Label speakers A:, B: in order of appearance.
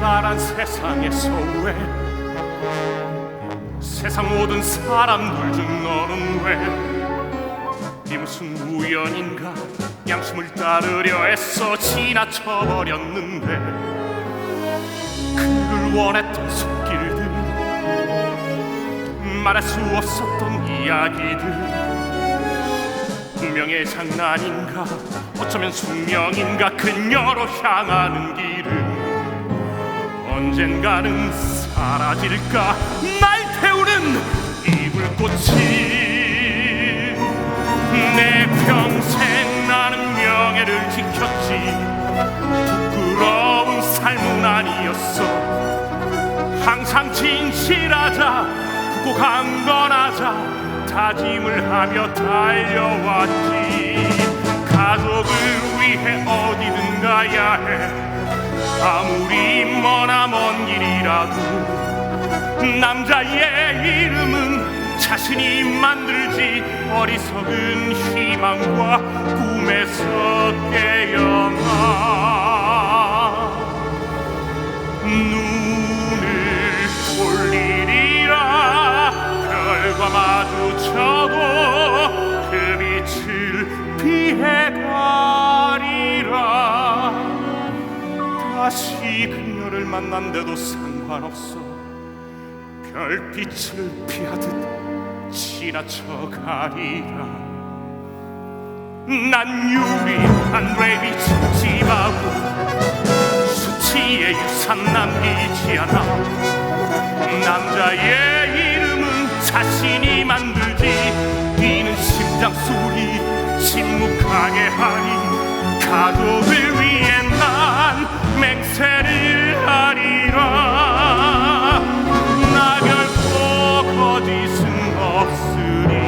A: 커다란 세상에서 왜 세상 모든 사람들 중 너는 왜? 이 무슨 우연인가? 양심을 따르려 애써 지나쳐버렸는데. 그를 원했던 손길들 말할 수 없었던 이야기들. 운명의 장난인가? 어쩌면 숙명인가? 그녀로 향하는 길은 언젠가는 사라질까? 날 태우는 이 불꽃이 내 평생 나는 명예를 지켰지. 부끄러운 삶은 아니었어. 항상 진실하자 굳고 강건하자 다짐을 하며 달려왔지. 가족을 위해 어디든 가야 해. 아무리 길이라도. 남자의 이름은 자신이 만들지 어리석은 희망 다시 그녀를 만난데도 상관없어. 별빛을 피하듯 지나쳐 가리라. 난 유리한 레비츠 집하고 수치의 유산 남기지 않아. 남자의 이름은 자신이 만들지. 뛰는 심장 소리 침묵하게 하니 없으리